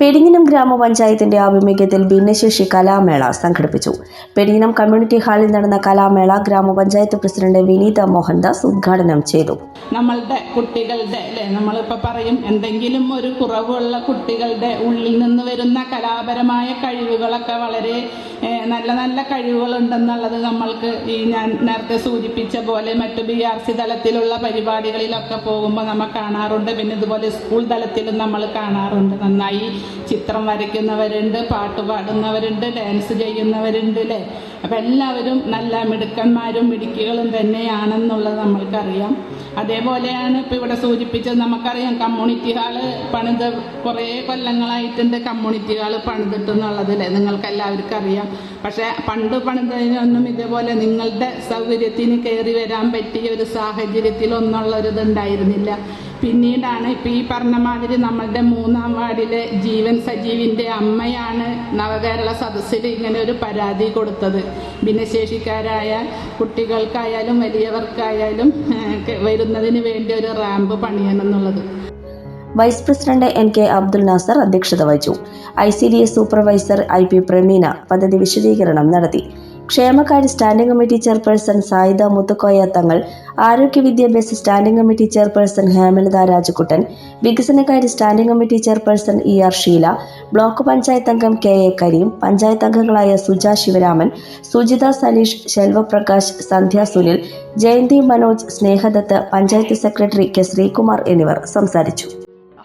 പെരിങ്ങിനം ഗ്രാമപഞ്ചായത്തിന്റെ ആഭിമുഖ്യത്തിൽ ഭിന്നശേഷി കലാമേള സംഘടിപ്പിച്ചു. പെരിഞ്ഞിനം കമ്മ്യൂണിറ്റി ഹാളിൽ നടന്ന കലാമേള ഗ്രാമപഞ്ചായത്ത് പ്രസിഡന്റ് വിനീത മോഹൻദാസ് ഉദ്ഘാടനം ചെയ്തു. നമ്മളുടെ കുട്ടികളുടെ അല്ലേ? നമ്മളിപ്പോൾ പറയും എന്തെങ്കിലും ഒരു കുറവുള്ള കുട്ടികളുടെ ഉള്ളിൽ നിന്ന് വരുന്ന കലാപരമായ കഴിവുകളൊക്കെ വളരെ നല്ല നല്ല കഴിവുകളുണ്ടെന്നുള്ളത് നമ്മൾക്ക് ഈ ഞാൻ നേരത്തെ സൂചിപ്പിച്ച പോലെ മറ്റു ബി ആർ സി തലത്തിലുള്ള പരിപാടികളിലൊക്കെ പോകുമ്പോൾ നമ്മൾ കാണാറുണ്ട്. പിന്നെ ഇതുപോലെ സ്കൂൾ തലത്തിലും നമ്മൾ കാണാറുണ്ട്. നന്നായി ചിത്രം വരയ്ക്കുന്നവരുണ്ട് പാട്ട് പാടുന്നവരുണ്ട് ഡാൻസ് ചെയ്യുന്നവരുണ്ട് അല്ലേ അപ്പം എല്ലാവരും നല്ല മിടുക്കന്മാരും മിടുക്കികളും തന്നെയാണെന്നുള്ളത് നമ്മൾക്കറിയാം. അതേപോലെയാണ് ഇപ്പോൾ ഇവിടെ സൂചിപ്പിച്ചത് നമുക്കറിയാം കമ്മ്യൂണിറ്റി ഹാൾ പണിത് കുറേ കൊല്ലങ്ങളായിട്ടുണ്ട് കമ്മ്യൂണിറ്റി ഹാൾ പണിതിട്ടെന്നുള്ളത് അല്ലേ നിങ്ങൾക്ക് എല്ലാവർക്കും അറിയാം പക്ഷേ പണ്ട് പണിതതിനൊന്നും ഇതേപോലെ നിങ്ങളുടെ സൗകര്യത്തിന് കയറി വരാൻ പറ്റിയ ഒരു സാഹചര്യത്തിലൊന്നുള്ള ഒരു പിന്നീടാണ് ഇപ്പം ഈ പറഞ്ഞ മാതിരി നമ്മളുടെ മൂന്നാം വാർഡിലെ ജീവൻ സജീവിന്റെ അമ്മയാണ് നവകേരള സദസ്സിൽ ഇങ്ങനെ ഒരു പരാതി കൊടുത്തത്. ഭിന്നശേഷിക്കാരായ കുട്ടികൾക്കായാലും വലിയവർക്കായാലും വരുന്നതിന് വേണ്ടി ഒരു ramp പണിയണമെന്നുള്ളത് vice president N K Abdul Nasar അധ്യക്ഷത വഹിച്ചു. I C D S supervisor I P Prameena പദ്ധതി വിശദീകരണം നടത്തി. ക്ഷേമകാര്യ standing committee chairperson Sayida Muthukoya Thangal ആരോഗ്യ വിദ്യാഭ്യാസ standing committee chairperson Hemalatha Rajakuttan വികസനകാര്യ standing committee chairperson E R Sheela block panchayat അംഗം കെ എ കരീം പഞ്ചായത്ത് അംഗങ്ങളായ സുജ ശിവരാമൻ സുജിത സലീഷ് ശെൽവപ്രകാശ് സന്ധ്യ സുനിൽ ജയന്തി മനോജ് സ്നേഹദത്ത് പഞ്ചായത്ത് സെക്രട്ടറി കെ ശ്രീകുമാർ എന്നിവർ സംസാരിച്ചു.